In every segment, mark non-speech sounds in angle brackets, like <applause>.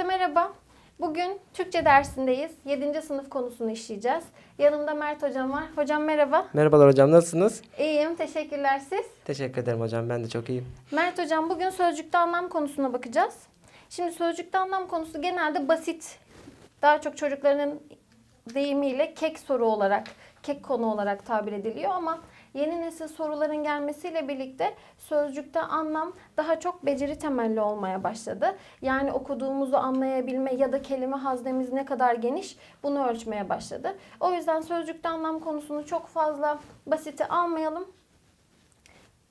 Herkese merhaba. Bugün Türkçe dersindeyiz. 7. sınıf konusunu işleyeceğiz. Yanımda Mert hocam var. Hocam merhaba. Merhabalar hocam nasılsınız? İyiyim, teşekkürler siz. Teşekkür ederim hocam ben de çok iyiyim. Mert hocam bugün sözcükte anlam konusuna bakacağız. Şimdi sözcükte anlam konusu genelde basit. Daha çok çocukların deyimiyle kek soru olarak, kek konu olarak tabir ediliyor ama yeni nesil soruların gelmesiyle birlikte sözcükte anlam daha çok beceri temelli olmaya başladı. Yani okuduğumuzu anlayabilme ya da kelime haznemiz ne kadar geniş bunu ölçmeye başladı. O yüzden sözcükte anlam konusunu çok fazla basite almayalım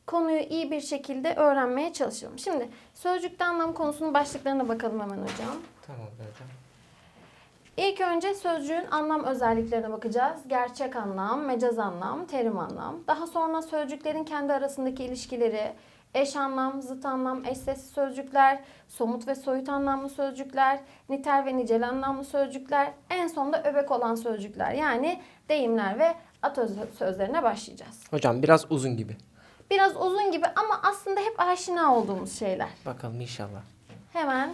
konuyu iyi bir şekilde öğrenmeye çalışalım. Şimdi sözcükte anlam konusunun başlıklarına bakalım hemen hocam. Tamam hocam. İlk önce sözcüğün anlam özelliklerine bakacağız. Gerçek anlam, mecaz anlam, terim anlam. Daha sonra sözcüklerin kendi arasındaki ilişkileri, eş anlam, zıt anlam, eş sesli sözcükler, somut ve soyut anlamlı sözcükler, nitel ve nicel anlamlı sözcükler, en sonunda öbek olan sözcükler yani deyimler ve atasözlerine başlayacağız. Hocam biraz uzun gibi. Biraz uzun gibi ama aslında hep aşina olduğumuz şeyler. Bakalım inşallah. Hemen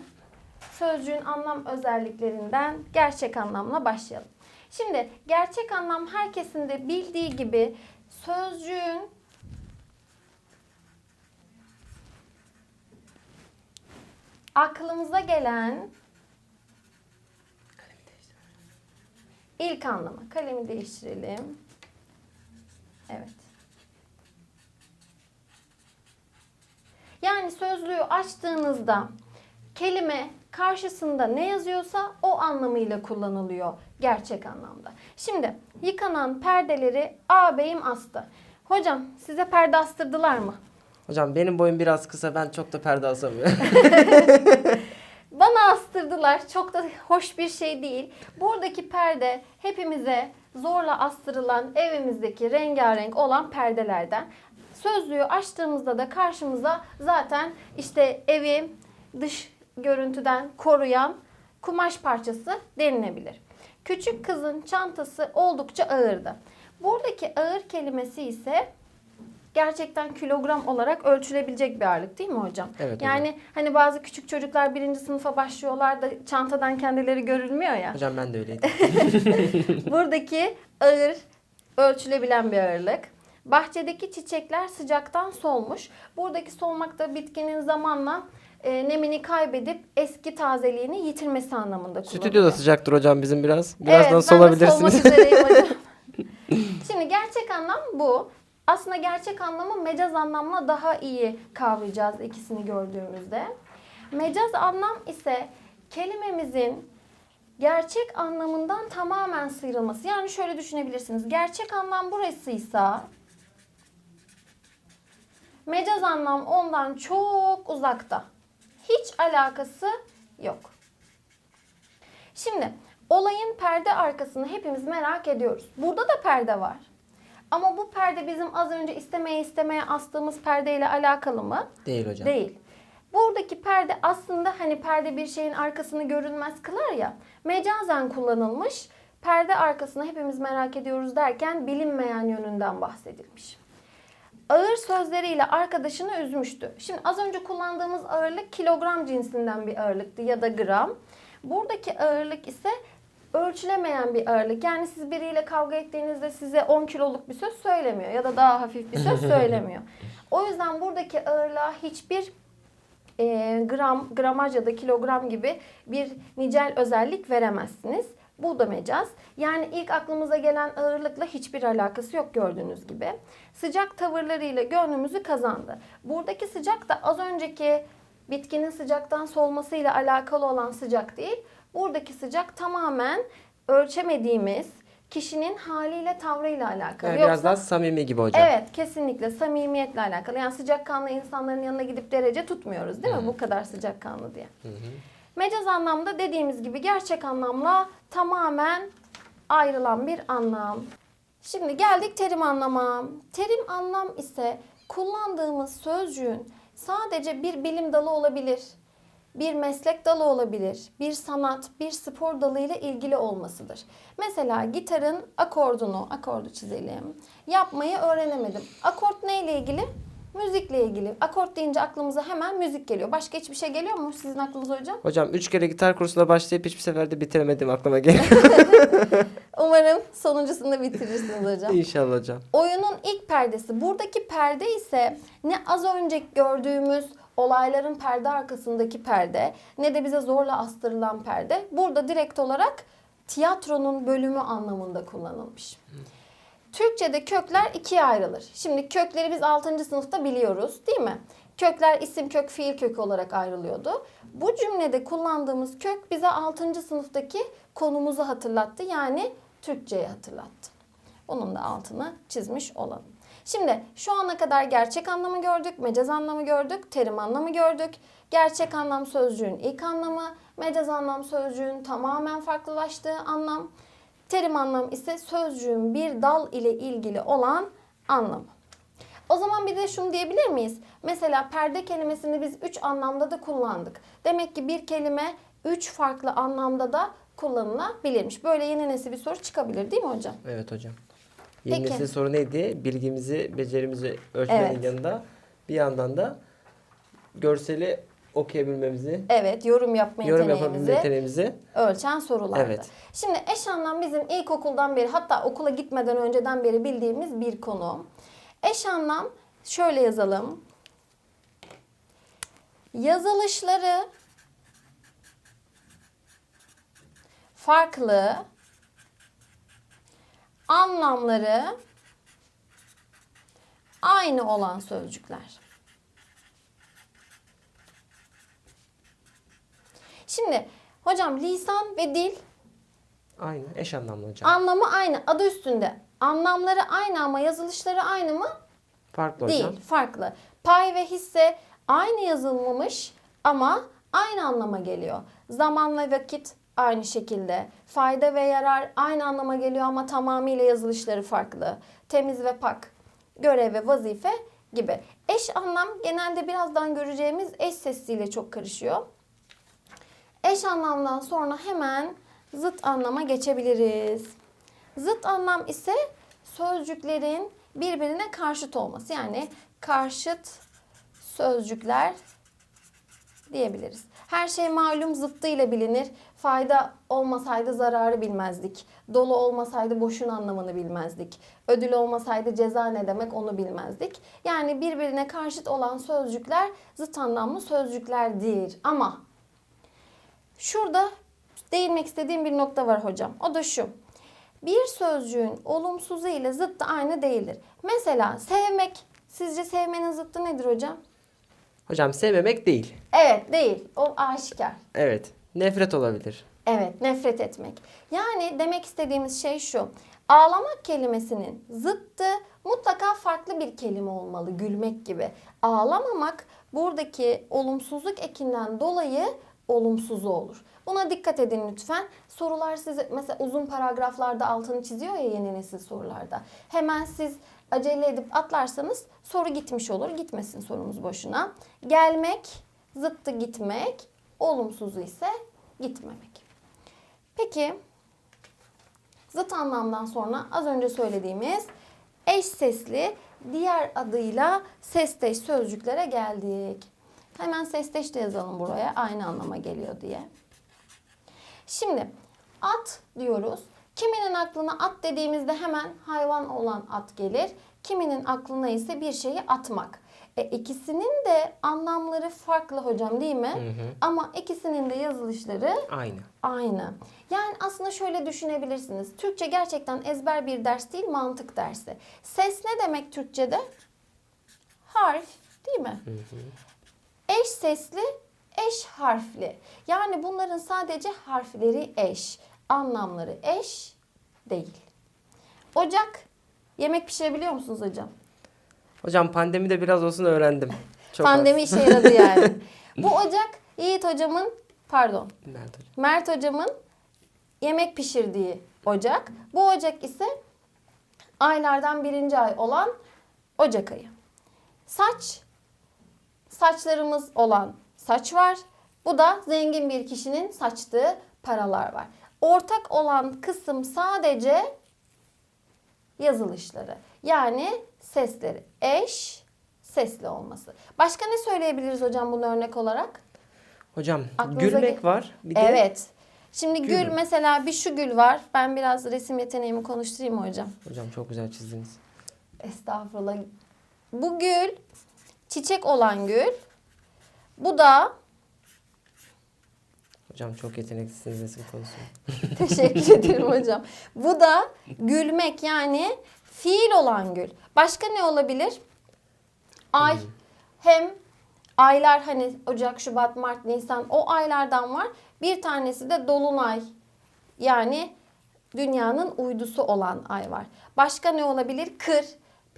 sözcüğün anlam özelliklerinden gerçek anlamla başlayalım. Şimdi gerçek anlam herkesin de bildiği gibi sözcüğün aklımıza gelen ilk anlamı. Kalemi değiştirelim. Evet. Yani sözlüğü açtığınızda kelime karşısında ne yazıyorsa o anlamıyla kullanılıyor gerçek anlamda. Şimdi yıkanan perdeleri ağabeyim astı. Hocam size perde astırdılar mı? Hocam benim boyum biraz kısa ben çok da perde asamıyorum. <laughs> <laughs> Bana astırdılar. Çok da hoş bir şey değil. Buradaki perde hepimize zorla astırılan evimizdeki rengarenk olan perdelerden. Sözlüğü açtığımızda da karşımıza zaten işte evi dış görüntüden koruyan kumaş parçası denilebilir. Küçük kızın çantası oldukça ağırdı. Buradaki ağır kelimesi ise gerçekten kilogram olarak ölçülebilecek bir ağırlık değil mi hocam? Evet hocam. Yani hani bazı küçük çocuklar birinci sınıfa başlıyorlar da çantadan kendileri görülmüyor ya. hocam ben de öyleydim. <laughs> Buradaki ağır ölçülebilen bir ağırlık. Bahçedeki çiçekler sıcaktan solmuş. Buradaki solmak da bitkinin zamanla e, nemini kaybedip eski tazeliğini yitirmesi anlamında kullanılıyor. Stüdyoda sıcaktır hocam bizim biraz. Birazdan evet, ben de solabilirsiniz. solmak üzereyim <laughs> hocam. Şimdi gerçek anlam bu. Aslında gerçek anlamı mecaz anlamla daha iyi kavrayacağız ikisini gördüğümüzde. Mecaz anlam ise kelimemizin gerçek anlamından tamamen sıyrılması. Yani şöyle düşünebilirsiniz. Gerçek anlam burasıysa mecaz anlam ondan çok uzakta. Hiç alakası yok. Şimdi olayın perde arkasını hepimiz merak ediyoruz. Burada da perde var. Ama bu perde bizim az önce istemeye istemeye astığımız perdeyle alakalı mı? Değil hocam. Değil. Buradaki perde aslında hani perde bir şeyin arkasını görünmez kılar ya. Mecazen kullanılmış. Perde arkasını hepimiz merak ediyoruz derken bilinmeyen yönünden bahsedilmiş. Ağır sözleriyle arkadaşını üzmüştü. Şimdi az önce kullandığımız ağırlık kilogram cinsinden bir ağırlıktı ya da gram. Buradaki ağırlık ise ölçülemeyen bir ağırlık. Yani siz biriyle kavga ettiğinizde size 10 kiloluk bir söz söylemiyor ya da daha hafif bir söz <laughs> söylemiyor. O yüzden buradaki ağırlığa hiçbir e, gram, gramaj ya da kilogram gibi bir nicel özellik veremezsiniz. Bu da mecaz. Yani ilk aklımıza gelen ağırlıkla hiçbir alakası yok gördüğünüz gibi. Sıcak tavırlarıyla gönlümüzü kazandı. Buradaki sıcak da az önceki bitkinin sıcaktan solmasıyla alakalı olan sıcak değil. Buradaki sıcak tamamen ölçemediğimiz kişinin haliyle tavrıyla alakalı. Yani biraz Yoksa- daha samimi gibi hocam. Evet kesinlikle samimiyetle alakalı. Yani sıcakkanlı insanların yanına gidip derece tutmuyoruz değil mi? Bu kadar sıcakkanlı diye. Mecaz anlamda dediğimiz gibi gerçek anlamla tamamen ayrılan bir anlam. Şimdi geldik terim anlama. Terim anlam ise kullandığımız sözcüğün sadece bir bilim dalı olabilir, bir meslek dalı olabilir, bir sanat, bir spor dalı ile ilgili olmasıdır. Mesela gitarın akordunu, akordu çizelim, yapmayı öğrenemedim. Akort neyle ilgili? Müzikle ilgili. Akort deyince aklımıza hemen müzik geliyor. Başka hiçbir şey geliyor mu sizin aklınıza hocam? Hocam üç kere gitar kursuna başlayıp hiçbir seferde bitiremedim aklıma geliyor. <laughs> Umarım sonuncusunu bitirirsiniz hocam. İnşallah hocam. Oyunun ilk perdesi. Buradaki perde ise ne az önce gördüğümüz olayların perde arkasındaki perde ne de bize zorla astırılan perde. Burada direkt olarak tiyatronun bölümü anlamında kullanılmış. Türkçe'de kökler ikiye ayrılır. Şimdi kökleri biz 6. sınıfta biliyoruz değil mi? Kökler isim kök, fiil kökü olarak ayrılıyordu. Bu cümlede kullandığımız kök bize 6. sınıftaki konumuzu hatırlattı. Yani Türkçe'yi hatırlattı. Bunun da altını çizmiş olalım. Şimdi şu ana kadar gerçek anlamı gördük, mecaz anlamı gördük, terim anlamı gördük. Gerçek anlam sözcüğün ilk anlamı, mecaz anlam sözcüğün tamamen farklılaştığı anlam. Terim anlam ise sözcüğün bir dal ile ilgili olan anlamı. O zaman bir de şunu diyebilir miyiz? Mesela perde kelimesini biz üç anlamda da kullandık. Demek ki bir kelime üç farklı anlamda da kullanılabilirmiş. Böyle yeni nesil bir soru çıkabilir değil mi hocam? Evet hocam. Yeni Peki. nesil soru neydi? Bilgimizi, becerimizi ölçmenin Evet. yanında bir yandan da görseli okuyabilmemizi, Evet, yorum yapma yorum yapabilme yeteneğimizi yeteneğimizi ölçen sorulardı. Evet. Şimdi eş anlam bizim ilkokuldan beri hatta okula gitmeden önceden beri bildiğimiz bir konu. Eş anlam şöyle yazalım. Yazılışları farklı anlamları aynı olan sözcükler. Şimdi hocam lisan ve dil aynı, eş anlamlı hocam. anlamı aynı. Adı üstünde. Anlamları aynı ama yazılışları aynı mı? Farklı Değil, hocam. farklı. Pay ve hisse aynı yazılmamış ama aynı anlama geliyor. Zaman ve vakit aynı şekilde. Fayda ve yarar aynı anlama geliyor ama tamamıyla yazılışları farklı. Temiz ve pak, görev ve vazife gibi. Eş anlam genelde birazdan göreceğimiz eş sesiyle çok karışıyor. Eş anlamdan sonra hemen zıt anlama geçebiliriz. Zıt anlam ise sözcüklerin birbirine karşıt olması. Yani karşıt sözcükler diyebiliriz. Her şey malum zıttıyla bilinir. Fayda olmasaydı zararı bilmezdik. Dolu olmasaydı boşun anlamını bilmezdik. Ödül olmasaydı ceza ne demek onu bilmezdik. Yani birbirine karşıt olan sözcükler zıt anlamlı sözcüklerdir. Ama Şurada değinmek istediğim bir nokta var hocam. O da şu. Bir sözcüğün olumsuzu ile zıttı aynı değildir. Mesela sevmek. Sizce sevmenin zıttı nedir hocam? Hocam sevmemek değil. Evet değil. O aşikar. Evet. Nefret olabilir. Evet nefret etmek. Yani demek istediğimiz şey şu. Ağlamak kelimesinin zıttı mutlaka farklı bir kelime olmalı. Gülmek gibi. Ağlamamak buradaki olumsuzluk ekinden dolayı olumsuzu olur. Buna dikkat edin lütfen. Sorular size mesela uzun paragraflarda altını çiziyor ya yeni nesil sorularda. Hemen siz acele edip atlarsanız soru gitmiş olur. Gitmesin sorumuz boşuna. Gelmek, zıttı gitmek, olumsuzu ise gitmemek. Peki zıt anlamdan sonra az önce söylediğimiz eş sesli diğer adıyla sesteş sözcüklere geldik. Hemen sesteş de yazalım buraya aynı anlama geliyor diye. Şimdi at diyoruz. Kiminin aklına at dediğimizde hemen hayvan olan at gelir. Kiminin aklına ise bir şeyi atmak. E, ikisinin de anlamları farklı hocam değil mi? Ama ikisinin de yazılışları Aynı. Aynı. Yani aslında şöyle düşünebilirsiniz. Türkçe gerçekten ezber bir ders değil, mantık dersi. Ses ne demek Türkçe'de? Harf, değil mi? Eş sesli, eş harfli. Yani bunların sadece harfleri eş, anlamları eş değil. Ocak, yemek pişirebiliyor musunuz hocam? Hocam pandemide biraz olsun öğrendim. Çok Pandemi az. işe yaradı <laughs> yani. Bu ocak Yiğit hocamın, pardon, Mert hocam. Mert hocamın yemek pişirdiği ocak. Bu ocak ise aylardan birinci ay olan Ocak ayı. Saç, saçlarımız olan saç var. Bu da zengin bir kişinin saçtığı paralar var. Ortak olan kısım sadece yazılışları. Yani sesleri. Eş, sesli olması. Başka ne söyleyebiliriz hocam bunu örnek olarak? Hocam Aklınıza gülmek var. Bir de Evet. Şimdi gül, Gül. mesela bir şu gül var. Ben biraz resim yeteneğimi konuşturayım hocam? Hocam çok güzel çizdiniz. Estağfurullah. Bu gül çiçek olan gül. Bu da Hocam çok yeteneklisiniz resim konusunda. <laughs> teşekkür ederim hocam. Bu da gülmek yani fiil olan gül. Başka ne olabilir? Ay. Hem aylar hani Ocak, Şubat, Mart, Nisan o aylardan var. Bir tanesi de dolunay. Yani dünyanın uydusu olan ay var. Başka ne olabilir? Kır.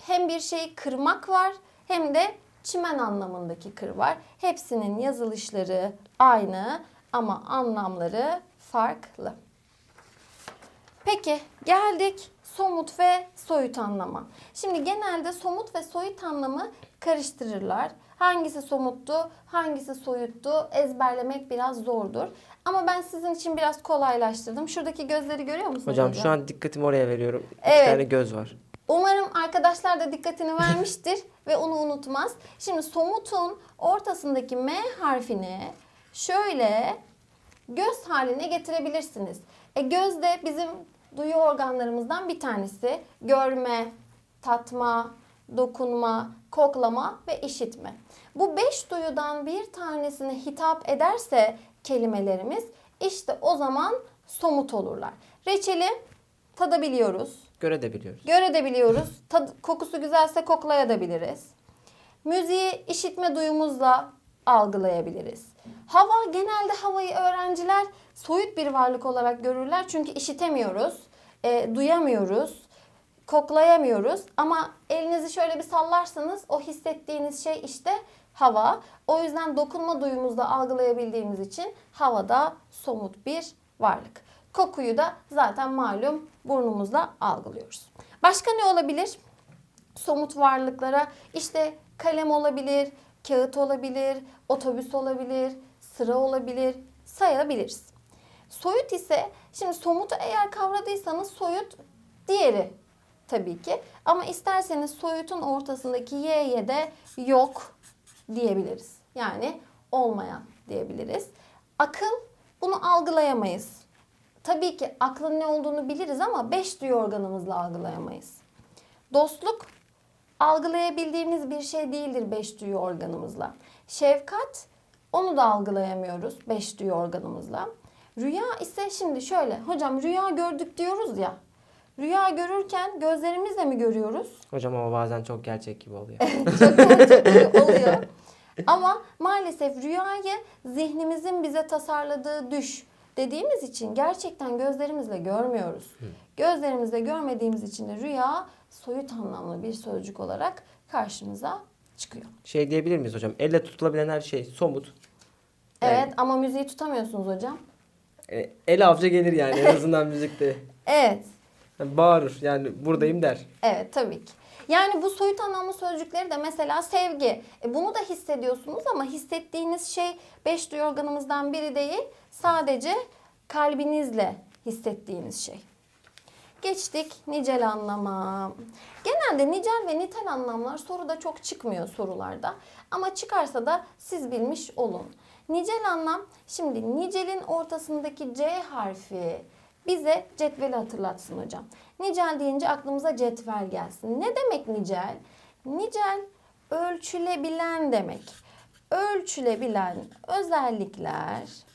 Hem bir şeyi kırmak var hem de çimen anlamındaki kır var. Hepsinin yazılışları aynı ama anlamları farklı. Peki geldik somut ve soyut anlama. Şimdi genelde somut ve soyut anlamı karıştırırlar. Hangisi somuttu, hangisi soyuttu ezberlemek biraz zordur. Ama ben sizin için biraz kolaylaştırdım. Şuradaki gözleri görüyor musunuz Hocam şu an dikkatimi oraya veriyorum. İki Evet. tane göz var. Umarım arkadaşlar da dikkatini vermiştir <laughs> ve onu unutmaz. Şimdi somutun ortasındaki M harfini şöyle göz haline getirebilirsiniz. E göz de bizim duyu organlarımızdan bir tanesi. Görme, tatma, dokunma, koklama ve işitme. Bu beş duyudan bir tanesine hitap ederse kelimelerimiz işte o zaman somut olurlar. Reçeli tadabiliyoruz. Görebiliyoruz. Görebiliyoruz. <laughs> Tad, kokusu güzelse koklayabiliriz. Müziği işitme duyumuzla algılayabiliriz. Hava genelde havayı öğrenciler soyut bir varlık olarak görürler çünkü işitemiyoruz, e, duyamıyoruz, koklayamıyoruz. Ama elinizi şöyle bir sallarsanız o hissettiğiniz şey işte hava. O yüzden dokunma duyumuzla algılayabildiğimiz için havada somut bir varlık. Kokuyu da zaten malum burnumuzla algılıyoruz. Başka ne olabilir? Somut varlıklara işte kalem olabilir, kağıt olabilir, otobüs olabilir, sıra olabilir, sayabiliriz. Soyut ise şimdi somutu eğer kavradıysanız soyut diğeri tabii ki. Ama isterseniz soyutun ortasındaki y'ye de yok diyebiliriz. Yani olmayan diyebiliriz. Akıl bunu algılayamayız. Tabii ki aklın ne olduğunu biliriz ama beş duyu organımızla algılayamayız. Dostluk algılayabildiğimiz bir şey değildir beş duyu organımızla. Şefkat onu da algılayamıyoruz beş duyu organımızla. Rüya ise şimdi şöyle hocam rüya gördük diyoruz ya. Rüya görürken gözlerimizle mi görüyoruz? Hocam ama bazen çok gerçek gibi oluyor. <laughs> çok gerçekçi oluyor. Ama maalesef rüyayı zihnimizin bize tasarladığı düş dediğimiz için gerçekten gözlerimizle görmüyoruz. Gözlerimizle görmediğimiz için de rüya soyut anlamlı bir sözcük olarak karşımıza çıkıyor. şey diyebilir miyiz hocam? Elle tutulabilen her şey somut. Yani, Evet ama müziği tutamıyorsunuz hocam. e, el avcı gelir yani en azından müzikte. <laughs> Evet. Yani bağırır yani buradayım der. Evet tabii ki. Yani bu soyut anlamlı sözcükleri de mesela sevgi. E bunu da hissediyorsunuz ama hissettiğiniz şey beş duyu organımızdan biri değil. Sadece kalbinizle hissettiğiniz şey. Geçtik nicel anlama. Genelde nicel ve nitel anlamlar soruda çok çıkmıyor sorularda. Ama çıkarsa da siz bilmiş olun. Nicel anlam, şimdi nicelin ortasındaki C harfi bize cetveli hatırlatsın hocam. Nicel deyince aklımıza cetvel gelsin. Ne demek nicel? Nicel ölçülebilen demek. Ölçülebilen özellikler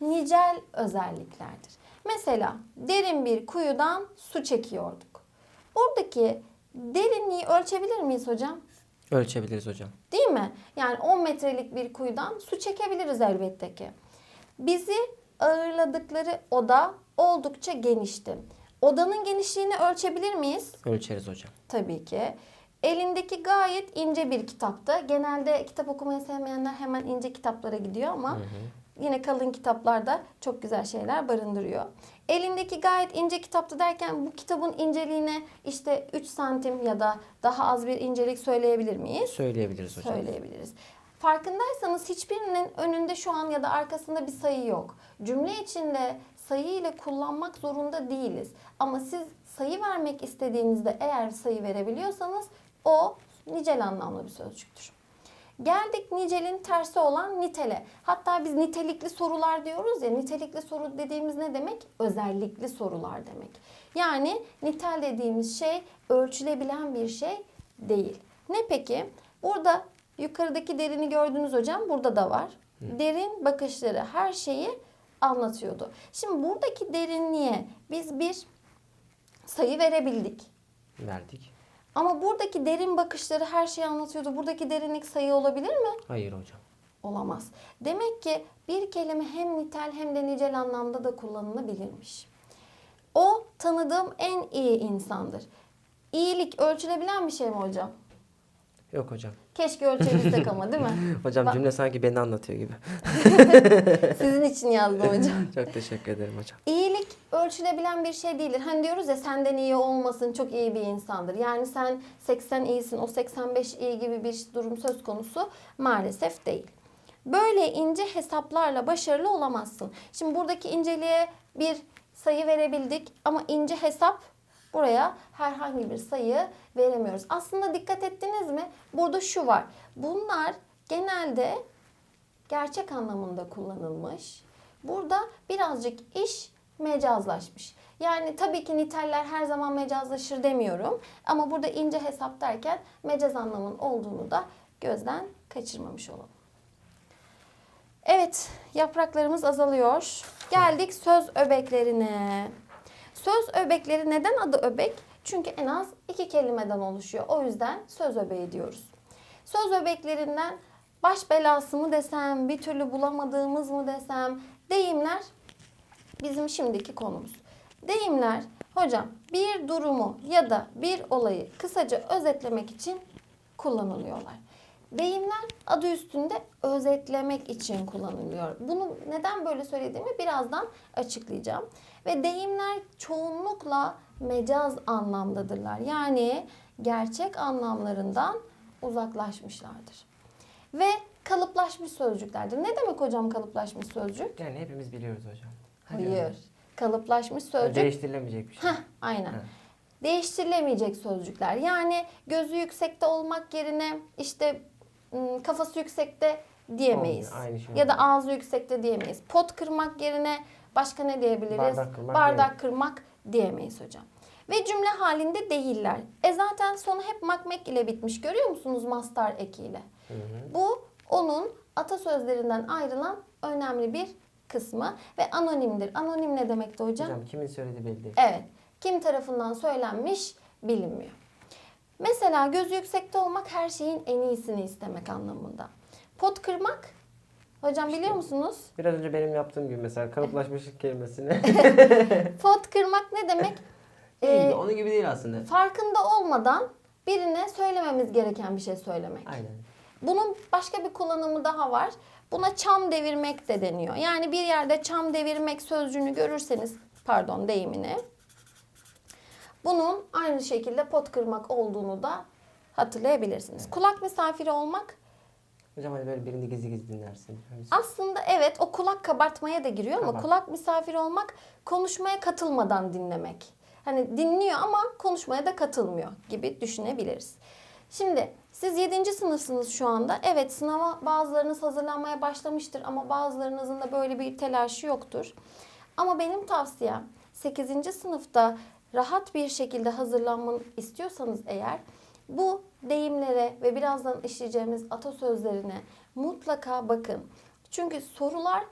nicel özelliklerdir. Mesela derin bir kuyudan su çekiyorduk. Buradaki derinliği ölçebilir miyiz hocam? Ölçebiliriz hocam. Değil mi? Yani 10 metrelik bir kuyudan su çekebiliriz elbette ki. Bizi ağırladıkları oda oldukça genişti. Odanın genişliğini ölçebilir miyiz? Ölçeriz hocam. Tabii ki. Elindeki gayet ince bir kitaptı. Genelde kitap okumayı sevmeyenler hemen ince kitaplara gidiyor ama yine kalın kitaplarda çok güzel şeyler barındırıyor. Elindeki gayet ince kitaptı derken bu kitabın inceliğine işte 3 santim ya da daha az bir incelik söyleyebilir miyiz? Söyleyebiliriz hocam. Söyleyebiliriz. Farkındaysanız hiçbirinin önünde şu an ya da arkasında bir sayı yok. Cümle içinde sayı ile kullanmak zorunda değiliz. Ama siz sayı vermek istediğinizde eğer sayı verebiliyorsanız o nicel anlamlı bir sözcüktür. Geldik nicelin tersi olan nitele. Hatta biz nitelikli sorular diyoruz ya. Nitelikli soru dediğimiz ne demek? Özellikli sorular demek. Yani nitel dediğimiz şey ölçülebilen bir şey değil. Ne peki? Burada yukarıdaki derini gördünüz hocam. Burada da var. Derin bakışları her şeyi anlatıyordu. Şimdi buradaki derinliğe biz bir sayı verebildik. Verdik. Ama buradaki derin bakışları her şeyi anlatıyordu. Buradaki derinlik sayı olabilir mi? Hayır hocam. Olamaz. Demek ki bir kelime hem nitel hem de nicel anlamda da kullanılabilirmiş. O tanıdığım en iyi insandır. İyilik ölçülebilen bir şey mi hocam? Yok hocam. Keşke ölçebilsek ama değil mi? <laughs> Hocam Bak- cümle sanki beni anlatıyor gibi. <laughs> Sizin için yazdım <laughs> hocam. Çok teşekkür ederim hocam. İyilik ölçülebilen bir şey değildir. Hani diyoruz ya senden iyi olmasın çok iyi bir insandır. Yani sen 80 iyisin o 85 iyi gibi bir durum söz konusu maalesef değil. Böyle ince hesaplarla başarılı olamazsın. Şimdi buradaki inceliğe bir sayı verebildik ama ince hesap buraya herhangi bir sayı veremiyoruz. Aslında dikkat ettiniz mi? Burada şu var. Bunlar genelde gerçek anlamında kullanılmış. Burada birazcık iş mecazlaşmış. Yani tabii ki niteller her zaman mecazlaşır demiyorum. Ama burada ince hesap derken mecaz anlamının olduğunu da gözden kaçırmamış olalım. Evet, yapraklarımız azalıyor. Geldik söz öbeklerine. Söz öbekleri neden adı öbek? Çünkü en az iki kelimeden oluşuyor. O yüzden söz öbeği diyoruz. Söz öbeklerinden baş belası mı desem, bir türlü bulamadığımız mı desem, deyimler bizim şimdiki konumuz. Deyimler hocam bir durumu ya da bir olayı kısaca özetlemek için kullanılıyorlar. Deyimler adı üstünde özetlemek için kullanılıyor. Bunu neden böyle söylediğimi birazdan açıklayacağım. Ve deyimler çoğunlukla mecaz anlamdadırlar. Yani gerçek anlamlarından uzaklaşmışlardır. Ve kalıplaşmış sözcüklerdir. Ne demek hocam kalıplaşmış sözcük? Yani hepimiz biliyoruz hocam. Hayır. Kalıplaşmış sözcük Değiştirilemeyecek bir şey. Heh, aynen. Evet. Değiştirilemeyecek sözcükler. Yani gözü yüksekte olmak yerine işte kafası yüksekte diyemeyiz. Olmuyor, aynı şey ya da ağzı yüksekte diyemeyiz. Pot kırmak yerine başka ne diyebiliriz? Bardak kırmak Bardak diyemeyiz. kırmak diyemeyiz hocam. Ve cümle halinde değiller. E zaten sonu hep makmek ile bitmiş. Görüyor musunuz mastar ekiyle? Hı hı. Bu onun atasözlerinden ayrılan önemli bir kısmı ve anonimdir. Anonim ne demekti hocam? Hocam kimin söylediği belli değil. Evet. Kim tarafından söylenmiş bilinmiyor. Mesela gözü yüksekte olmak her şeyin en iyisini istemek anlamında. Pot kırmak Hocam biliyor musunuz? Biraz önce benim yaptığım gibi mesela kalıplaşmışlık kelimesini. <laughs> Pot kırmak ne demek? Ee, onun gibi değil aslında. farkında olmadan birine söylememiz gereken bir şey söylemek. Aynen. Bunun başka bir kullanımı daha var. Buna çam devirmek de deniyor. Yani bir yerde çam devirmek sözcüğünü görürseniz, pardon deyimini. Bunun aynı şekilde pot kırmak olduğunu da hatırlayabilirsiniz. Kulak misafiri olmak Hocam hani böyle birini gizli gizli dinlersin. Aslında evet o kulak kabartmaya da giriyor ama Kabart. kulak misafiri olmak konuşmaya katılmadan dinlemek. Hani dinliyor ama konuşmaya da katılmıyor gibi düşünebiliriz. Şimdi siz 7. sınıfsınız şu anda. Evet sınava bazılarınız hazırlanmaya başlamıştır ama bazılarınızın da böyle bir telaşı yoktur. Ama benim tavsiyem 8. sınıfta rahat bir şekilde hazırlanmanı istiyorsanız eğer bu deyimlere ve birazdan işleyeceğimiz atasözlerine mutlaka bakın. Çünkü sorular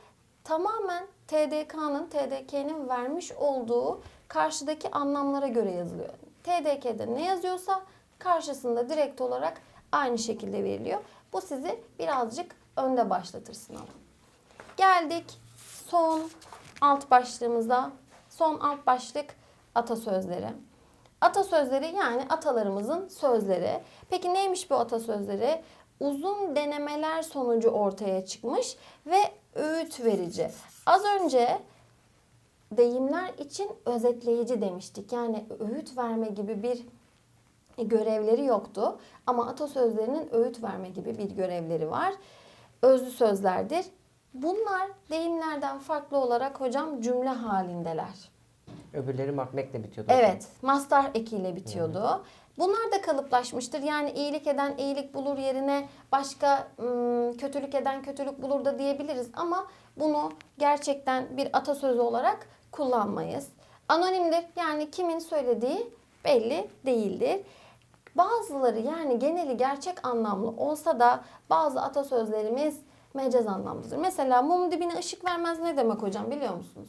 tamamen TDK'nın, TDK'nin vermiş olduğu karşıdaki anlamlara göre yazılıyor. TDK'de ne yazıyorsa karşısında direkt olarak aynı şekilde veriliyor. Bu sizi birazcık önde başlatır sınava. Geldik son alt başlığımıza. Son alt başlık atasözleri. Atasözleri yani atalarımızın sözleri. Peki neymiş bu atasözleri? Uzun denemeler sonucu ortaya çıkmış ve öğüt verici. Az önce deyimler için özetleyici demiştik. Yani öğüt verme gibi bir görevleri yoktu. Ama atasözlerinin öğüt verme gibi bir görevleri var. Özlü sözlerdir. Bunlar deyimlerden farklı olarak hocam cümle halindeler. Öbürleri makmekle bitiyordu. Evet, mastar ekiyle bitiyordu. Bunlar da kalıplaşmıştır. Yani iyilik eden iyilik bulur yerine başka ım, kötülük eden kötülük bulur da diyebiliriz. Ama bunu gerçekten bir atasözü olarak kullanmayız. Anonimdir. Yani kimin söylediği belli değildir. Bazıları yani geneli gerçek anlamlı olsa da bazı atasözlerimiz mecaz anlamlıdır. Mesela mum dibine ışık vermez ne demek hocam biliyor musunuz?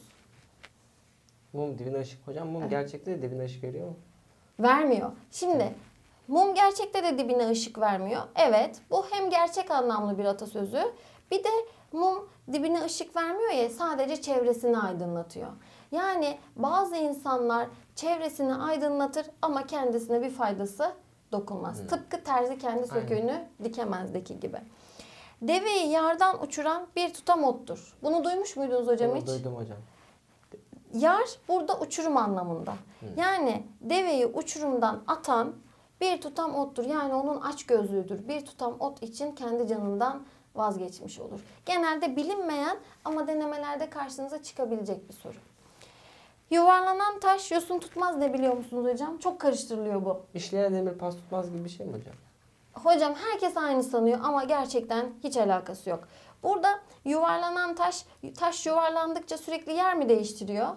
Mum dibine ışık. Hocam mum gerçekte de dibine ışık veriyor mu? Vermiyor. Şimdi mum gerçekte de dibine ışık vermiyor. Evet bu hem gerçek anlamlı bir atasözü bir de mum dibine ışık vermiyor ya sadece çevresini aydınlatıyor. Yani bazı insanlar çevresini aydınlatır ama kendisine bir faydası dokunmaz. Tıpkı terzi kendi söküğünü dikemezdeki gibi. Deveyi yardan uçuran bir tutam ottur. Bunu duymuş muydunuz hocam Bunu hiç? duydum hocam. Yar burada uçurum anlamında. Yani deveyi uçurumdan atan bir tutam ottur. Yani onun aç gözlüğüdür. Bir tutam ot için kendi canından vazgeçmiş olur. Genelde bilinmeyen ama denemelerde karşınıza çıkabilecek bir soru. Yuvarlanan taş yosun tutmaz ne biliyor musunuz hocam? Çok karıştırılıyor bu. İşleyen demir pas tutmaz gibi bir şey mi hocam? Hocam herkes aynı sanıyor ama gerçekten hiç alakası yok. Burada yuvarlanan taş, taş yuvarlandıkça sürekli yer mi değiştiriyor?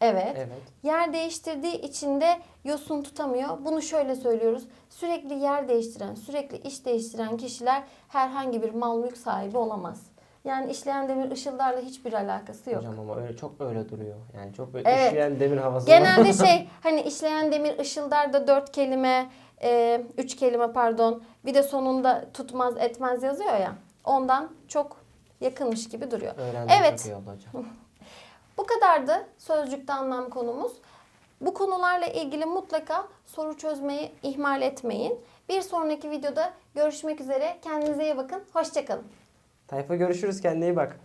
Evet. Evet. Yer değiştirdiği için de yosun tutamıyor. Bunu şöyle söylüyoruz. Sürekli yer değiştiren, sürekli iş değiştiren kişiler herhangi bir mal mülk sahibi olamaz. Yani işleyen demir ışıldarla hiçbir alakası yok. Hocam ama öyle çok öyle duruyor. Yani çok böyle Evet. işleyen demir havası. Genelde şey <laughs> hani işleyen demir ışıldar da dört kelime, e, üç kelime pardon. Bir de sonunda tutmaz etmez yazıyor ya. Ondan çok yakınmış gibi duruyor. Öğrendim Evet. <laughs> Bu kadardı sözcükte anlam konumuz. Bu konularla ilgili mutlaka soru çözmeyi ihmal etmeyin. Bir sonraki videoda görüşmek üzere. Kendinize iyi bakın. Hoşçakalın. Tayfa görüşürüz kendine iyi bak.